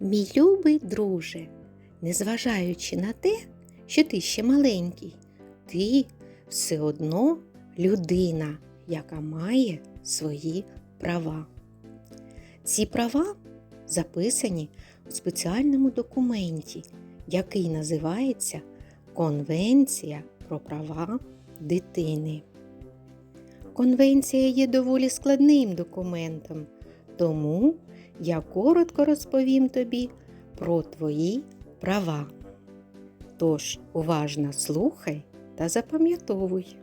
Мій любий друже, незважаючи на те, що ти ще маленький, ти все одно людина, яка має свої права. Ці права записані у спеціальному документі, який називається Конвенція про права дитини. Конвенція є доволі складним документом, тому я коротко розповім тобі про твої права. Тож уважно слухай та запам'ятовуй.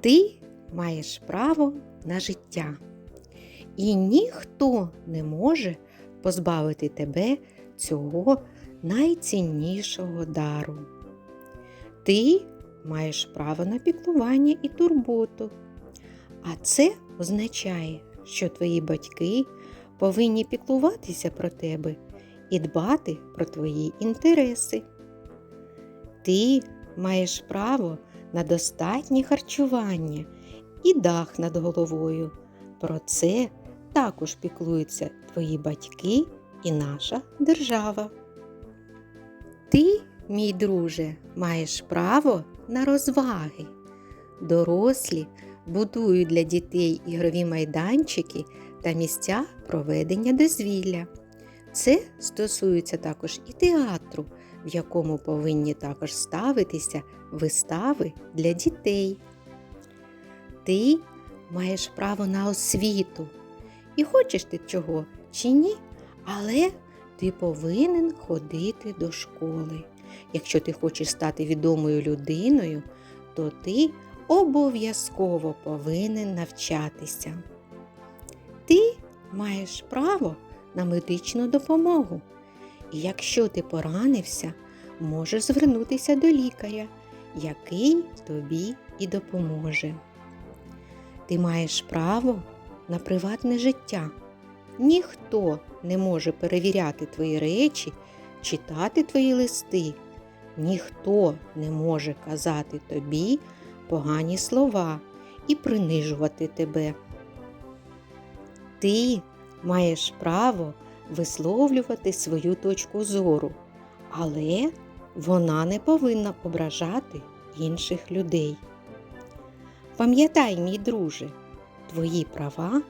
Ти маєш право на життя, і ніхто не може позбавити тебе цього найціннішого дару. Ти маєш право на піклування і турботу. А це означає, що твої батьки повинні піклуватися про тебе і дбати про твої інтереси. Ти маєш право на достатнє харчування і дах над головою. Про це також піклуються твої батьки і наша держава. Ти, мій друже, маєш право на розваги. Дорослі будують для дітей ігрові майданчики та місця проведення дозвілля. Це стосується також і театру, в якому повинні також ставитися вистави для дітей. Ти маєш право на освіту. І хочеш ти чого чи ні, але ти повинен ходити до школи. Якщо ти хочеш стати відомою людиною, то ти обов'язково повинен навчатися. Ти маєш право на медичну допомогу. І якщо ти поранився, можеш звернутися до лікаря, який тобі і допоможе. Ти маєш право на приватне життя. Ніхто не може перевіряти твої речі, читати твої листи. Ніхто не може казати тобі погані слова і принижувати тебе. Ти маєш право висловлювати свою точку зору, але вона не повинна ображати інших людей. Пам'ятай, мій друже, твої права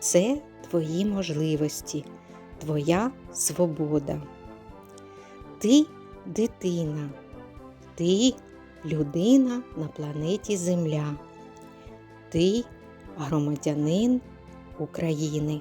це твої можливості, твоя свобода. Ти дитина, ти людина на планеті Земля, ти громадянин України.